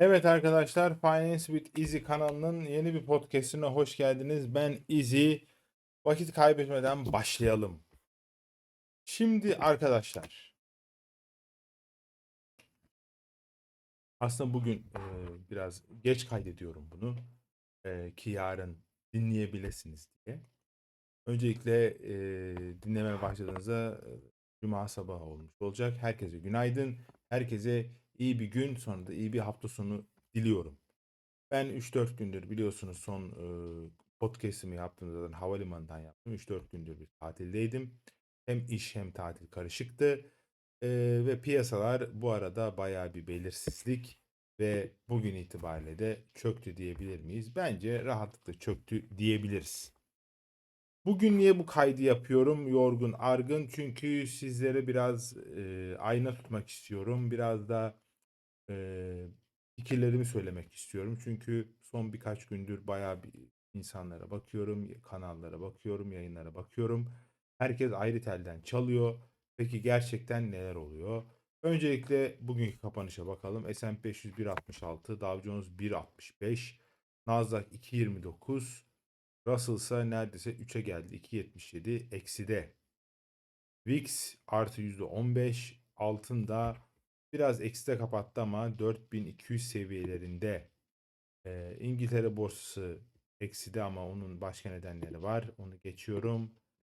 Evet arkadaşlar, Finance with Easy kanalının yeni bir podcast'ine hoş geldiniz. Ben Easy. Vakit kaybetmeden başlayalım. Şimdi arkadaşlar, aslında bugün e, biraz geç kaydediyorum bunu e, ki yarın dinleyebilirsiniz diye. Öncelikle e, dinlemeye başladığınızda e, Cuma sabahı olmuş olacak. Herkese günaydın. Herkese iyi bir gün sonra da iyi bir hafta sonu diliyorum. Ben 3-4 gündür biliyorsunuz son podcast'imi yaptığım zaten havalimanından yaptım. 3-4 gündür bir tatildeydim. Hem iş hem tatil karışıktı. Ve piyasalar bu arada bayağı bir belirsizlik ve bugün itibariyle de çöktü diyebilir miyiz? Bence rahatlıkla çöktü diyebiliriz. Bugün niye bu kaydı yapıyorum? Yorgun, argın. Çünkü sizlere biraz e, ayna tutmak istiyorum. Biraz da e, fikirlerimi söylemek istiyorum. Çünkü son birkaç gündür bayağı bir insanlara bakıyorum, kanallara bakıyorum, yayınlara bakıyorum. Herkes ayrı telden çalıyor. Peki gerçekten neler oluyor? Öncelikle bugünkü kapanışa bakalım. S&P 500 1.66, Dow Jones 1.65, Nasdaq 2.29, Russell ise neredeyse 3'e geldi. 2.77 ekside. VIX artı %15 altında biraz ekside kapattı ama 4200 seviyelerinde. Ee, İngiltere borsası ekside ama onun başka nedenleri var. Onu geçiyorum.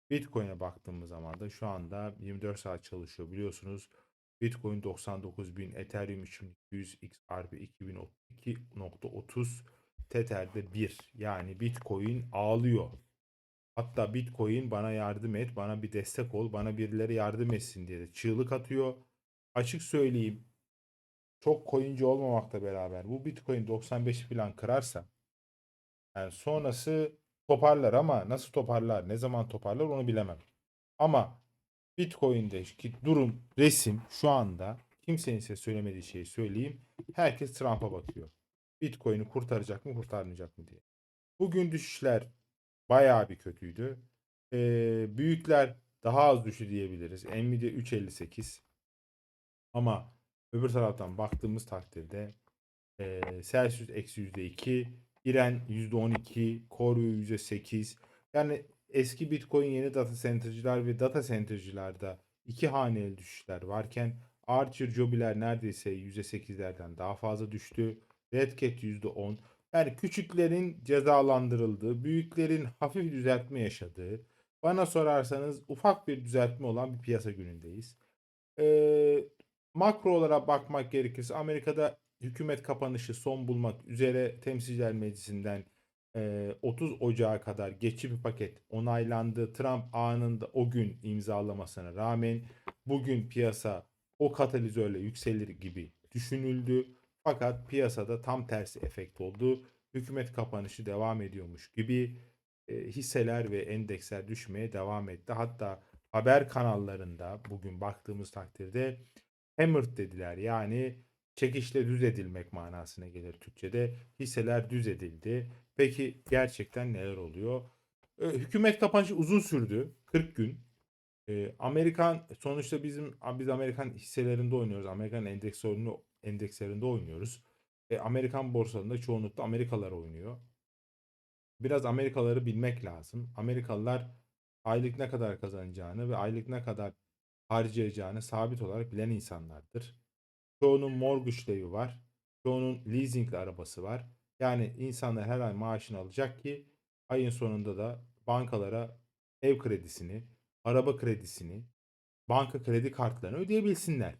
Bitcoin'e baktığımız zaman da şu anda 24 saat çalışıyor biliyorsunuz. Bitcoin 99.000, Ethereum 3200, XRP 2002.30, Tether'de 1. Yani Bitcoin ağlıyor. Hatta Bitcoin bana yardım et, bana bir destek ol, bana birileri yardım etsin diye de çığlık atıyor. Açık söyleyeyim. Çok coinci olmamakla beraber bu Bitcoin 95 falan kırarsa yani sonrası toparlar ama nasıl toparlar, ne zaman toparlar onu bilemem. Ama Bitcoin'deki durum, resim şu anda kimsenin size söylemediği şeyi söyleyeyim. Herkes Trump'a bakıyor. Bitcoin'i kurtaracak mı, kurtarmayacak mı diye. Bugün düşüşler bayağı bir kötüydü. Ee, büyükler daha az düşü diyebiliriz. Nvidia 3.58 ama öbür taraftan baktığımız takdirde e, Celsius eksi %2, İren %12, Koru %8. Yani eski Bitcoin yeni data center'cılar ve data center'cılarda iki haneli düşüşler varken Archer Jobiler neredeyse %8'lerden daha fazla düştü. Red Cat %10. Yani küçüklerin cezalandırıldığı, büyüklerin hafif düzeltme yaşadığı, bana sorarsanız ufak bir düzeltme olan bir piyasa günündeyiz. Ee, makro olarak bakmak gerekirse Amerika'da hükümet kapanışı son bulmak üzere Temsilciler Meclisi'nden e, 30 Ocağı kadar geçici bir paket onaylandı. Trump anında o gün imzalamasına rağmen bugün piyasa o katalizörle yükselir gibi düşünüldü. Fakat piyasada tam tersi efekt oldu. Hükümet kapanışı devam ediyormuş gibi hisseler ve endeksler düşmeye devam etti. Hatta haber kanallarında bugün baktığımız takdirde hammered dediler. Yani çekişle düz edilmek manasına gelir Türkçe'de. Hisseler düz edildi. Peki gerçekten neler oluyor? Hükümet kapanışı uzun sürdü. 40 gün. Amerikan sonuçta bizim biz Amerikan hisselerinde oynuyoruz. Amerikan endekslerinde endekslerinde oynuyoruz. E, Amerikan borsalarında çoğunlukla Amerikalılar oynuyor. Biraz Amerikalıları bilmek lazım. Amerikalılar aylık ne kadar kazanacağını ve aylık ne kadar harcayacağını sabit olarak bilen insanlardır. Çoğunun mortgage'ları var. Çoğunun leasingli arabası var. Yani insanlar her ay maaşını alacak ki ayın sonunda da bankalara ev kredisini, araba kredisini, banka kredi kartlarını ödeyebilsinler.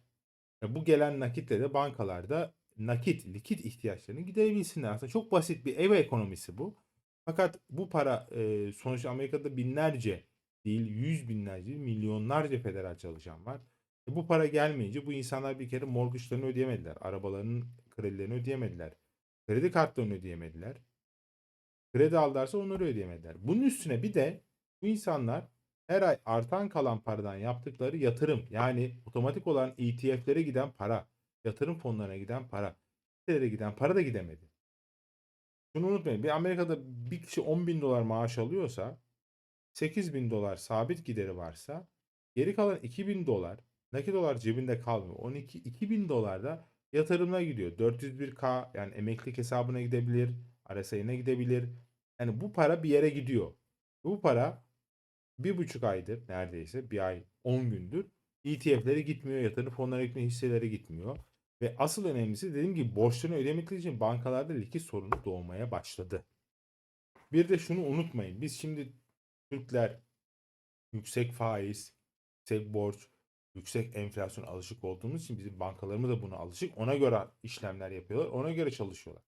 Ya bu gelen nakitle de bankalarda nakit, likit ihtiyaçlarını giderebilsinler. Aslında çok basit bir ev ekonomisi bu. Fakat bu para e, sonuçta Amerika'da binlerce değil, yüz binlerce, milyonlarca federal çalışan var. E, bu para gelmeyince bu insanlar bir kere mortgage'larını ödeyemediler. Arabalarının kredilerini ödeyemediler. Kredi kartlarını ödeyemediler. Kredi aldılarsa onları ödeyemediler. Bunun üstüne bir de bu insanlar her ay artan kalan paradan yaptıkları yatırım yani otomatik olan ETF'lere giden para, yatırım fonlarına giden para, hisselere giden para da gidemedi. Şunu unutmayın. Bir Amerika'da bir kişi 10 bin dolar maaş alıyorsa 8 bin dolar sabit gideri varsa geri kalan 2 bin dolar nakit dolar cebinde kalmıyor. 12 2000 dolar da yatırımına gidiyor. 401k yani emeklilik hesabına gidebilir, RSI'ne gidebilir. Yani bu para bir yere gidiyor. Bu para bir buçuk aydır neredeyse bir ay 10 gündür ETF'lere gitmiyor, yatırım fonlarına gitmiyor, hisselere gitmiyor. Ve asıl önemlisi dediğim gibi borçlarını ödemekleri için bankalarda likit sorunu doğmaya başladı. Bir de şunu unutmayın. Biz şimdi Türkler yüksek faiz, yüksek borç, yüksek enflasyon alışık olduğumuz için bizim bankalarımız da buna alışık. Ona göre işlemler yapıyorlar. Ona göre çalışıyorlar.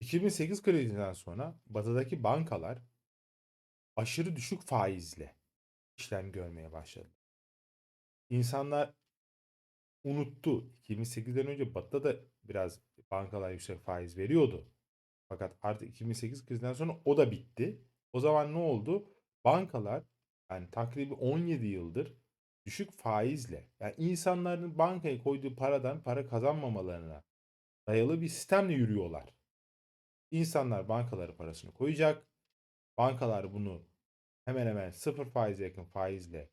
2008 krizinden sonra batıdaki bankalar aşırı düşük faizle işlem görmeye başladı. İnsanlar unuttu. 2008'den önce batıda da biraz bankalar yüksek faiz veriyordu. Fakat artık 2008 krizinden sonra o da bitti. O zaman ne oldu? Bankalar yani takribi 17 yıldır düşük faizle yani insanların bankaya koyduğu paradan para kazanmamalarına dayalı bir sistemle yürüyorlar. İnsanlar bankalara parasını koyacak. Bankalar bunu hemen hemen sıfır faize yakın faizle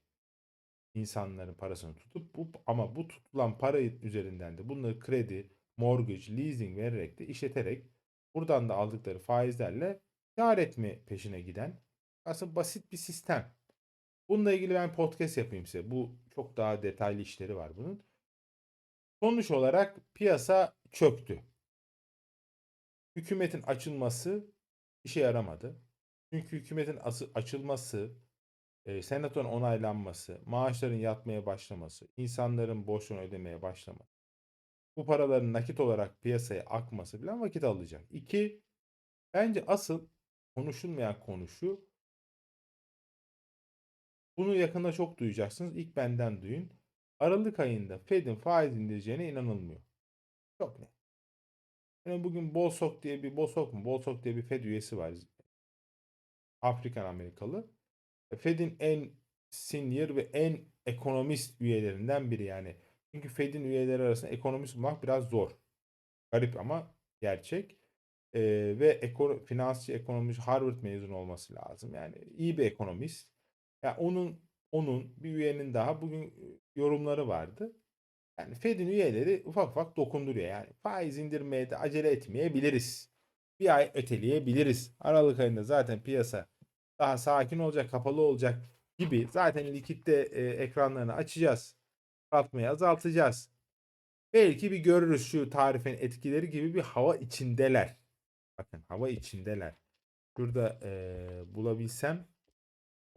insanların parasını tutup bu ama bu tutulan para üzerinden de bunları kredi, mortgage, leasing vererek de işleterek buradan da aldıkları faizlerle kar etme peşine giden aslında basit bir sistem. Bununla ilgili ben podcast yapayım size. Bu çok daha detaylı işleri var bunun. Sonuç olarak piyasa çöktü. Hükümetin açılması işe yaramadı. Çünkü hükümetin ası- açılması, e, senatonun onaylanması, maaşların yatmaya başlaması, insanların borçlarını ödemeye başlaması, bu paraların nakit olarak piyasaya akması falan vakit alacak. İki, bence asıl konuşulmayan konu şu. Bunu yakında çok duyacaksınız. İlk benden duyun. Aralık ayında Fed'in faiz indireceğine inanılmıyor. Çok net. Yani bugün Bolsok diye bir Bolsok mu? Bolsok diye bir Fed üyesi var. Afrikan Amerikalı. Fed'in en senior ve en ekonomist üyelerinden biri yani. Çünkü Fed'in üyeleri arasında ekonomist bulmak biraz zor. Garip ama gerçek. Ee, ve eko, finansçı ekonomist Harvard mezunu olması lazım. Yani iyi bir ekonomist. Yani onun onun bir üyenin daha bugün yorumları vardı. Yani Fed'in üyeleri ufak ufak dokunduruyor. Yani faiz indirmeye de acele etmeyebiliriz. Bir ay öteleyebiliriz. Aralık ayında zaten piyasa daha sakin olacak, kapalı olacak gibi. Zaten likitte e, ekranlarını açacağız. Kalkmayı azaltacağız. Belki bir görürüz şu tarifin etkileri gibi bir hava içindeler. Bakın hava içindeler. Şurada e, bulabilsem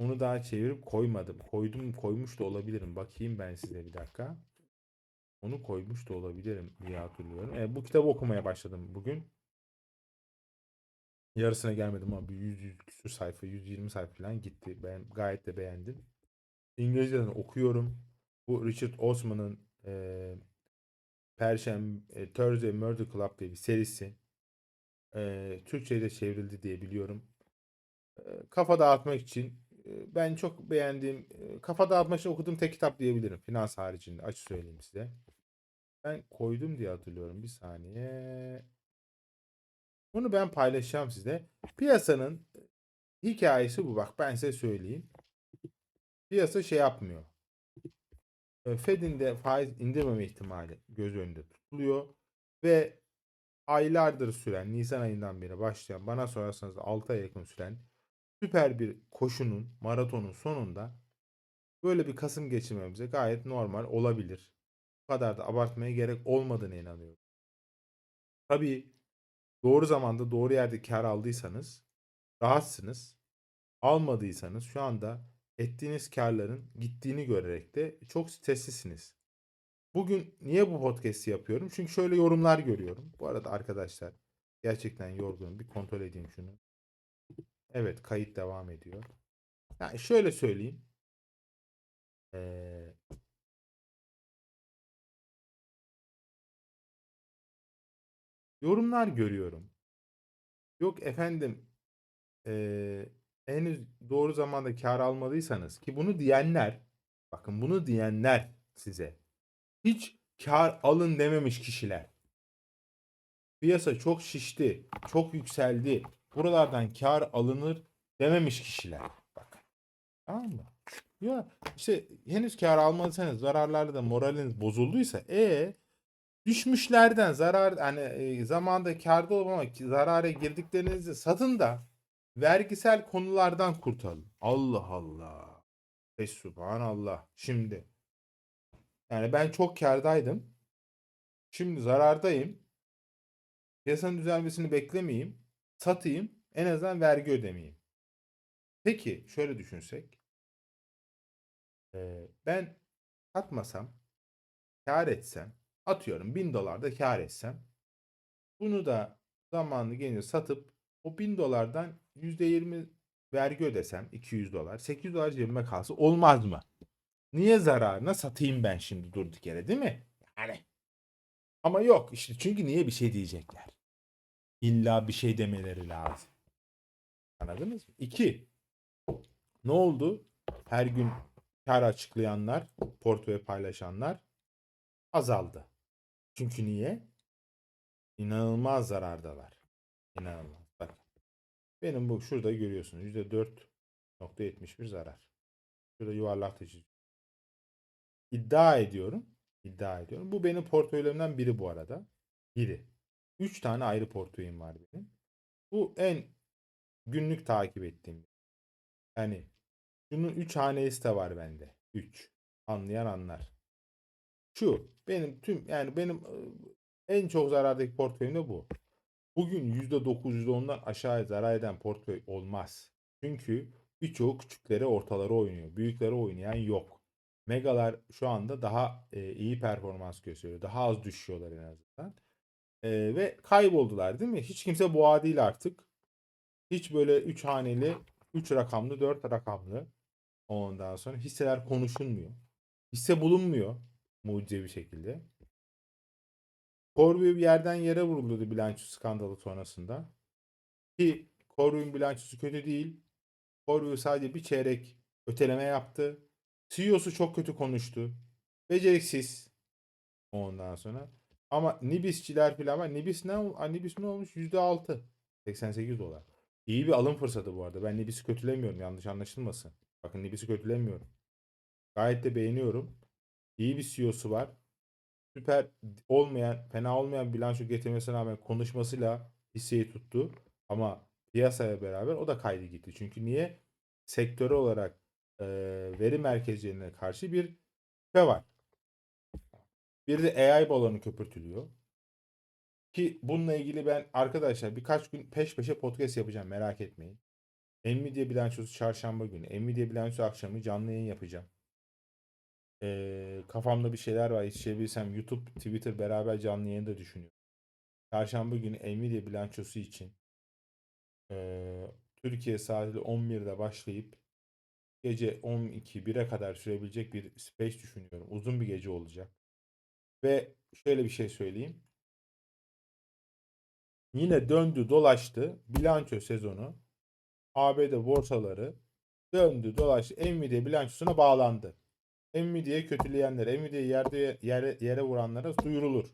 onu daha çevirip koymadım. Koydum koymuş da olabilirim. Bakayım ben size bir dakika. Onu koymuş da olabilirim diye hatırlıyorum. E, bu kitabı okumaya başladım bugün. Yarısına gelmedim ama bir 100, 100 küsur sayfa, 120 sayfa falan gitti. Ben gayet de beğendim. İngilizceden okuyorum. Bu Richard Osman'ın e, Perşembe Thursday Murder Club diye bir serisi. E, Türkçe'ye de çevrildi diye biliyorum. E, kafa dağıtmak için ben çok beğendiğim, e, kafa dağıtmak için okuduğum tek kitap diyebilirim. Finans haricinde açık söyleyeyim size. Ben koydum diye hatırlıyorum. Bir saniye. Bunu ben paylaşacağım size. Piyasanın hikayesi bu. Bak ben size söyleyeyim. Piyasa şey yapmıyor. E, Fed'in de faiz indirmeme ihtimali göz önünde tutuluyor. Ve aylardır süren, Nisan ayından beri başlayan, bana sorarsanız 6 ay yakın süren süper bir koşunun, maratonun sonunda böyle bir Kasım geçirmemize gayet normal olabilir. Bu kadar da abartmaya gerek olmadığını inanıyorum. Tabii doğru zamanda doğru yerde kar aldıysanız rahatsınız. Almadıysanız şu anda ettiğiniz karların gittiğini görerek de çok streslisiniz. Bugün niye bu podcast'i yapıyorum? Çünkü şöyle yorumlar görüyorum. Bu arada arkadaşlar gerçekten yorgunum. Bir kontrol edeyim şunu. Evet kayıt devam ediyor. Yani şöyle söyleyeyim. Ee, yorumlar görüyorum. Yok efendim ee, henüz doğru zamanda kar almadıysanız ki bunu diyenler bakın bunu diyenler size hiç kar alın dememiş kişiler. Piyasa çok şişti, çok yükseldi. Buralardan kar alınır dememiş kişiler. Bakın. Tamam mı? Ya işte henüz kar almadıysanız zararlarda da moraliniz bozulduysa e Düşmüşlerden zarar hani zamanda kârda olup ama zarara girdiklerinizi satın da vergisel konulardan kurtarın. Allah Allah. Subhanallah. Şimdi yani ben çok kârdaydım. Şimdi zarardayım. Piyasanın düzelmesini beklemeyeyim. Satayım. En azından vergi ödemeyeyim. Peki şöyle düşünsek. Ben satmasam, kâr etsem, atıyorum 1000 dolar da kâr etsem, bunu da zamanlı gelince satıp o 1000 dolardan %20 vergi ödesem 200 dolar, 800 dolar cebime kalsa olmaz mı? Niye zararına satayım ben şimdi durduk yere değil mi? Yani. Ama yok işte çünkü niye bir şey diyecekler. İlla bir şey demeleri lazım. Anladınız mı? İki. Ne oldu? Her gün kar açıklayanlar, portföy paylaşanlar azaldı. Çünkü niye? İnanılmaz zarardalar. İnanılmaz. Bak. Benim bu şurada görüyorsunuz. %4.71 zarar. Şurada yuvarlak çiziyorum. İddia ediyorum. İddia ediyorum. Bu benim portföylerimden biri bu arada. Biri. 3 tane ayrı portföyüm var benim. Bu en günlük takip ettiğim. Yani şunun 3 hanesi de var bende. 3. Anlayan anlar. Şu benim tüm yani benim en çok zarardaki portföyüm de bu. Bugün %9 %10'dan aşağı zarar eden portföy olmaz. Çünkü birçoğu küçükleri ortaları oynuyor. Büyükleri oynayan yok. Megalar şu anda daha e, iyi performans gösteriyor. Daha az düşüyorlar en azından. E, ve kayboldular değil mi? Hiç kimse boğa değil artık. Hiç böyle 3 haneli, 3 rakamlı, 4 rakamlı. Ondan sonra hisseler konuşulmuyor. Hisse bulunmuyor mucizevi şekilde. Corvée bir yerden yere vuruldu bilanço skandalı sonrasında. Ki Corvé'nin bilançosu kötü değil. Corvée sadece bir çeyrek öteleme yaptı. CEO'su çok kötü konuştu. Beceriksiz. Ondan sonra. Ama Nibisçiler falan var. Nibis ne, Nibis ne olmuş? %6. 88 dolar. İyi bir alım fırsatı bu arada. Ben Nibis'i kötülemiyorum. Yanlış anlaşılmasın. Bakın Nibis'i kötülemiyorum. Gayet de beğeniyorum. İyi bir CEO'su var. Süper olmayan, fena olmayan bilanço getirmesine rağmen konuşmasıyla hisseyi tuttu. Ama piyasaya beraber o da kaydı gitti. Çünkü niye? Sektörel olarak e, veri merkezlerine karşı bir şüphe var. Bir de AI balonu köpürtülüyor. Ki bununla ilgili ben arkadaşlar birkaç gün peş peşe podcast yapacağım merak etmeyin. Nvidia bilançosu çarşamba günü. Nvidia bilançosu akşamı canlı yayın yapacağım. Ee, kafamda bir şeyler var. Yetişebilirsem YouTube, Twitter beraber canlı yayın da düşünüyorum. Çarşamba günü Nvidia bilançosu için ee, Türkiye saati 11'de başlayıp gece 12 1'e kadar sürebilecek bir space düşünüyorum. Uzun bir gece olacak. Ve şöyle bir şey söyleyeyim. Yine döndü dolaştı bilanço sezonu. ABD borsaları döndü dolaştı. Nvidia bilançosuna bağlandı. Nvidia'yı kötüleyenlere, Nvidia'yı yerde yere, yere vuranlara duyurulur.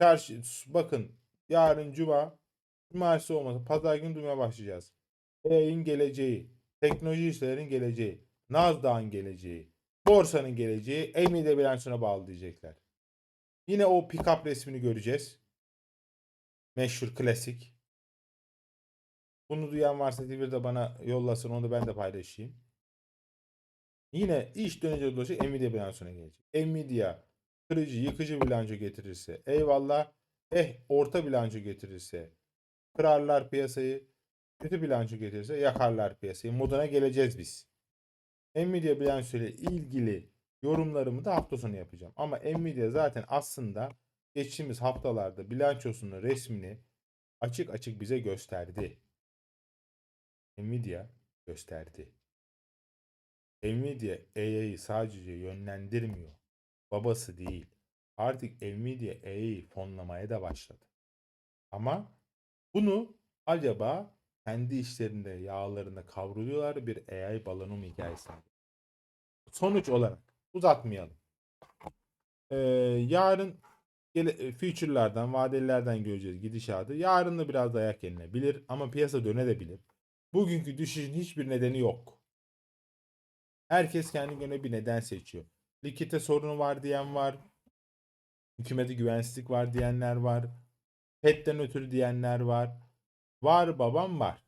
Çarşı, bakın yarın cuma, cumartesi olmasa pazar günü duymaya başlayacağız. AI'nin geleceği, teknoloji işlerin geleceği, Nasdaq'ın geleceği, borsanın geleceği Nvidia bilançosuna bağlı diyecekler. Yine o pick-up resmini göreceğiz. Meşhur klasik. Bunu duyan varsa Twitter'da bana yollasın onu da ben de paylaşayım. Yine iş dönecek dolaşacak Nvidia bilançosuna gelecek. Nvidia kırıcı, yıkıcı bilanço getirirse eyvallah. Eh orta bilanço getirirse kırarlar piyasayı. Kötü bilanço getirirse yakarlar piyasayı. Moduna geleceğiz biz. Nvidia bilanço ilgili yorumlarımı da hafta sonu yapacağım. Ama Nvidia zaten aslında geçtiğimiz haftalarda bilançosunun resmini açık açık bize gösterdi. Nvidia gösterdi. Nvidia AI'yi sadece yönlendirmiyor. Babası değil. Artık Nvidia AI'yi fonlamaya da başladı. Ama bunu acaba kendi işlerinde yağlarında kavruluyorlar bir AI balonu mu hikayesi? Sonuç olarak uzatmayalım. Ee, yarın e, future'lardan, vadelilerden göreceğiz gidişatı. Yarın da biraz dayak yenilebilir ama piyasa dönebilir. Bugünkü düşüşün hiçbir nedeni yok. Herkes kendi göre bir neden seçiyor. Likite sorunu var diyen var. Hükümete güvensizlik var diyenler var. PET'ten ötürü diyenler var. Var babam var.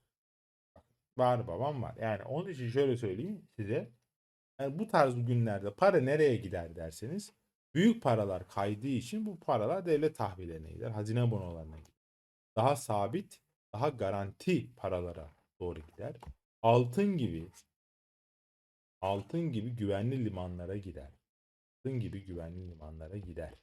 Var babam var. Yani onun için şöyle söyleyeyim size. Yani bu tarz günlerde para nereye gider derseniz büyük paralar kaydığı için bu paralar devlet tahvillerine gider. Hazine bonolarına gider. Daha sabit, daha garanti paralara doğru gider. Altın gibi altın gibi güvenli limanlara gider. Altın gibi güvenli limanlara gider.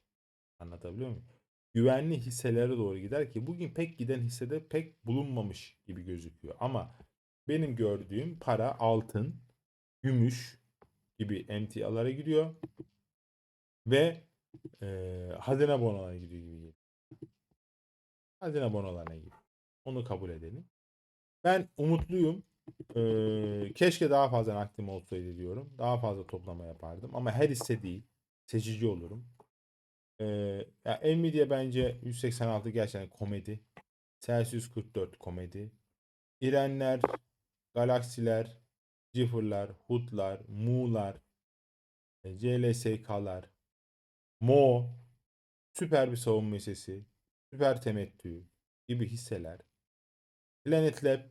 Anlatabiliyor muyum? Güvenli hisselere doğru gider ki bugün pek giden hissede pek bulunmamış gibi gözüküyor. Ama benim gördüğüm para altın, gümüş gibi emtialara gidiyor ve e, hazine bonolarına gidiyor gibi. Hazine bonolarına gidiyor. Onu kabul edelim. Ben umutluyum. Ee, keşke daha fazla nakdim olsaydı diyorum. Daha fazla toplama yapardım. Ama her hisse değil. Seçici olurum. Ee, ya Nvidia bence 186 gerçekten komedi. Celsius 44 komedi. İrenler, Galaksiler, Cifırlar, Hutlar, Mu'lar, e, CLSK'lar, Mo, süper bir savunma hissesi, süper temettü gibi hisseler. Planet Lab,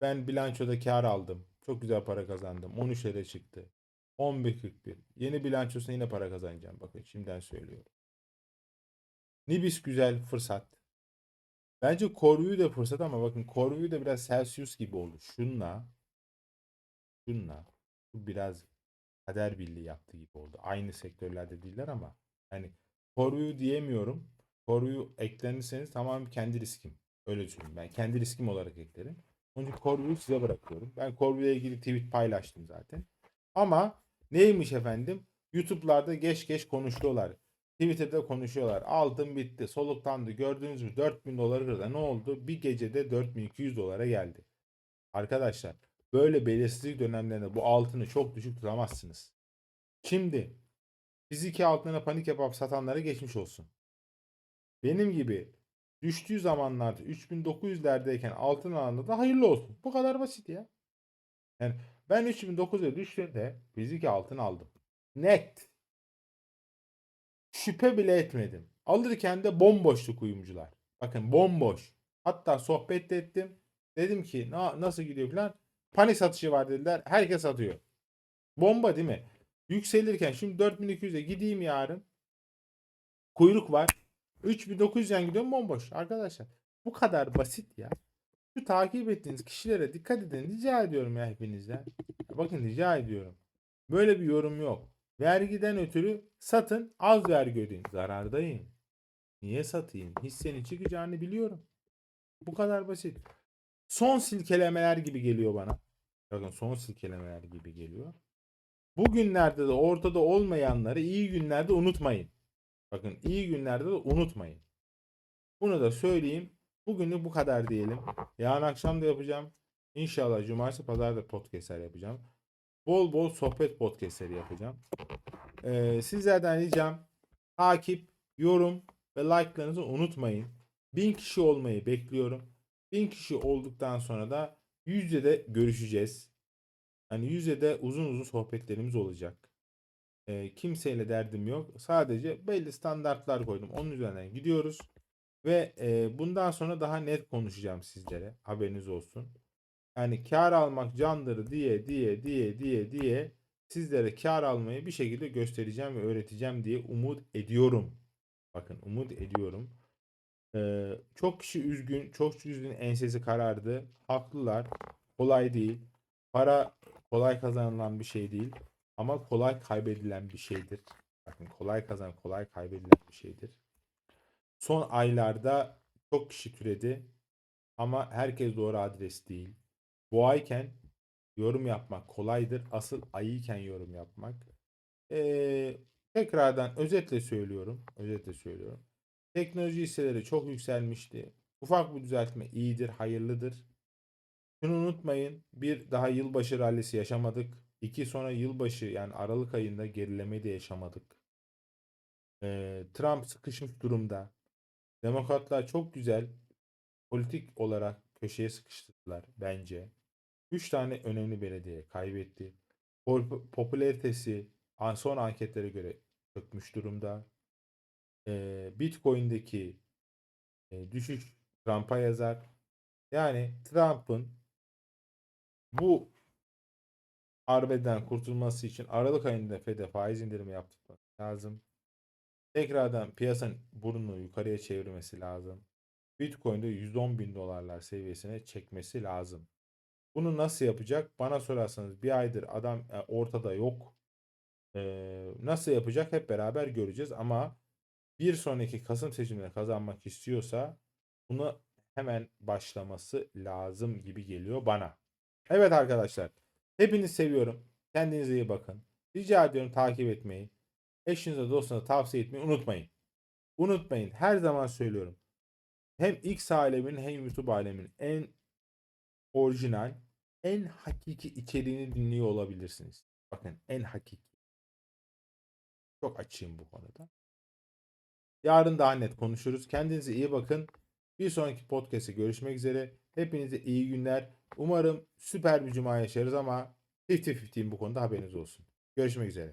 ben bilançoda kar aldım. Çok güzel para kazandım. 13 lira çıktı. 11.41. Yeni bilançosuna yine para kazanacağım. Bakın şimdiden söylüyorum. Nibis güzel fırsat. Bence Corvue de fırsat ama bakın Corvue de biraz Celsius gibi oldu. Şunla şunla bu biraz kader birliği yaptığı gibi oldu. Aynı sektörlerde değiller ama hani Corvue diyemiyorum. Corvue eklenirseniz tamamen kendi riskim. Öyle söyleyeyim. Ben kendi riskim olarak eklerim. Onun için Corvue'yu size bırakıyorum. Ben Corvue ile ilgili tweet paylaştım zaten. Ama neymiş efendim? YouTube'larda geç geç konuşuyorlar. Twitter'da konuşuyorlar. Altın bitti. Soluktandı. Gördüğünüz gibi 4000 doları kırdı. Ne oldu? Bir gecede 4200 dolara geldi. Arkadaşlar böyle belirsizlik dönemlerinde bu altını çok düşük tutamazsınız. Şimdi fiziki altına panik yapıp satanlara geçmiş olsun. Benim gibi düştüğü zamanlarda 3900'lerdeyken altın alanında da hayırlı olsun. Bu kadar basit ya. Yani ben 3900'e düştüğümde fiziki altın aldım. Net. Şüphe bile etmedim. Alırken de bomboştu kuyumcular. Bakın bomboş. Hatta sohbet de ettim. Dedim ki Na, nasıl gidiyor falan. Panik satışı var dediler. Herkes satıyor. Bomba değil mi? Yükselirken şimdi 4200'e gideyim yarın. Kuyruk var. 3900'den gidiyorum bomboş arkadaşlar. Bu kadar basit ya. Şu takip ettiğiniz kişilere dikkat edin. Rica ediyorum ya hepinizden. Bakın rica ediyorum. Böyle bir yorum yok. Vergiden ötürü satın az vergi ödeyin. Zarardayım. Niye satayım? Hissenin çıkacağını biliyorum. Bu kadar basit. Son silkelemeler gibi geliyor bana. Bakın son silkelemeler gibi geliyor. Bugünlerde de ortada olmayanları iyi günlerde unutmayın. Bakın iyi günlerde de unutmayın. Bunu da söyleyeyim. Bugünlük bu kadar diyelim. Yarın akşam da yapacağım. İnşallah cumartesi pazarda podcastler yapacağım. Bol bol sohbet podcastleri yapacağım. Ee, sizlerden ricam takip, yorum ve like'larınızı unutmayın. 1000 kişi olmayı bekliyorum. 1000 kişi olduktan sonra da yüzde de görüşeceğiz. Yani yüzde de uzun uzun sohbetlerimiz olacak. Ee, kimseyle derdim yok. Sadece belli standartlar koydum. Onun üzerinden gidiyoruz. Ve e, bundan sonra daha net konuşacağım sizlere. Haberiniz olsun. Yani kar almak candır diye diye diye diye diye sizlere kar almayı bir şekilde göstereceğim ve öğreteceğim diye umut ediyorum. Bakın umut ediyorum. Ee, çok kişi üzgün, çok kişi üzgün ensesi karardı. Haklılar. Kolay değil. Para kolay kazanılan bir şey değil. Ama kolay kaybedilen bir şeydir. Bakın kolay kazan, kolay kaybedilen bir şeydir. Son aylarda çok kişi türedi. Ama herkes doğru adres değil. Bu ayken yorum yapmak kolaydır. Asıl ayıyken yorum yapmak. Ee, tekrardan özetle söylüyorum. Özetle söylüyorum. Teknoloji hisseleri çok yükselmişti. Ufak bir düzeltme iyidir, hayırlıdır. Şunu unutmayın. Bir daha yılbaşı rallisi yaşamadık. İki sonra yılbaşı yani Aralık ayında gerileme de yaşamadık. Ee, Trump sıkışmış durumda. Demokratlar çok güzel politik olarak köşeye sıkıştırdılar bence. 3 tane önemli belediye kaybetti. Pop- Popülaritesi son anketlere göre çökmüş durumda. E, Bitcoin'deki e, düşüş Trump'a yazar. Yani Trump'ın bu arbeden kurtulması için Aralık ayında FED'e faiz indirimi yaptırması lazım. Tekrardan piyasanın burnunu yukarıya çevirmesi lazım. Bitcoin'de 110 bin dolarlar seviyesine çekmesi lazım. Bunu nasıl yapacak? Bana sorarsanız bir aydır adam e, ortada yok. Ee, nasıl yapacak hep beraber göreceğiz ama bir sonraki Kasım seçimleri kazanmak istiyorsa bunu hemen başlaması lazım gibi geliyor bana. Evet arkadaşlar. Hepinizi seviyorum. Kendinize iyi bakın. Rica ediyorum takip etmeyi. Eşinize dostunuza tavsiye etmeyi unutmayın. Unutmayın. Her zaman söylüyorum. Hem X aleminin hem YouTube aleminin en orijinal, en hakiki içeriğini dinliyor olabilirsiniz. Bakın en hakiki. Çok açayım bu konuda. Yarın daha net konuşuruz. Kendinize iyi bakın. Bir sonraki podcast'te görüşmek üzere. Hepinize iyi günler. Umarım süper bir cuma yaşarız ama 50-50'yim bu konuda haberiniz olsun. Görüşmek üzere.